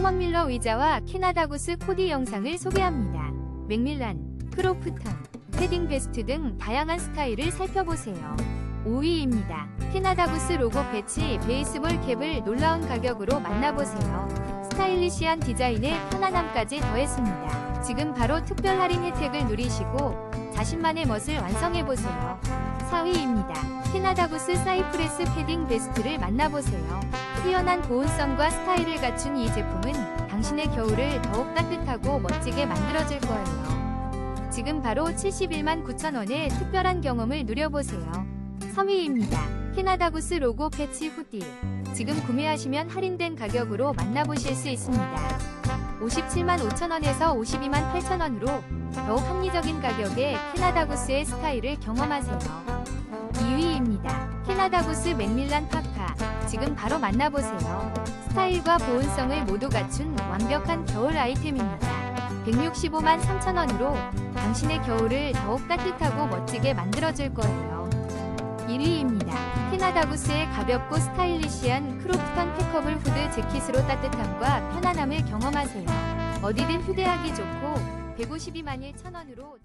허먼밀러 의자와 캐나다 구스 코디 영상을 소개합니다. 맥밀란, 크로프턴, 패딩 베스트 등 다양한 스타일을 살펴보세요. 5위입니다. 캐나다 구스 로고 패치 베이스볼 캡을 놀라운 가격으로 만나보세요. 스타일리시한 디자인에 편안함까지 더했습니다. 지금 바로 특별 할인 혜택을 누리시고 자신만의 멋을 완성해보세요. 4위입니다. 캐나다구스 사이프레스 패딩 베스트를 만나보세요. 뛰어난 보온성과 스타일을 갖춘 이 제품은 당신의 겨울을 더욱 따뜻하고 멋지게 만들어줄 거예요. 지금 바로 71만 9천원의 특별한 경험을 누려보세요. 3위입니다. 캐나다구스 로고 패치 후디. 지금 구매하시면 할인된 가격으로 만나보실 수 있습니다. 57만 5천원에서 52만 8천원으로 더욱 합리적인 가격에 캐나다구스의 스타일을 경험하세요. 2위입니다. 캐나다 구스 맥밀란 파카. 지금 바로 만나보세요. 스타일과 보온성을 모두 갖춘 완벽한 겨울 아이템입니다. 165만 3천원으로 당신의 겨울을 더욱 따뜻하고 멋지게 만들어줄 거예요. 1위입니다. 캐나다 구스의 가볍고 스타일리시한 크롭턴 패커블 후드 재킷으로 따뜻함과 편안함을 경험하세요. 어디든 휴대하기 좋고 152만 1천원으로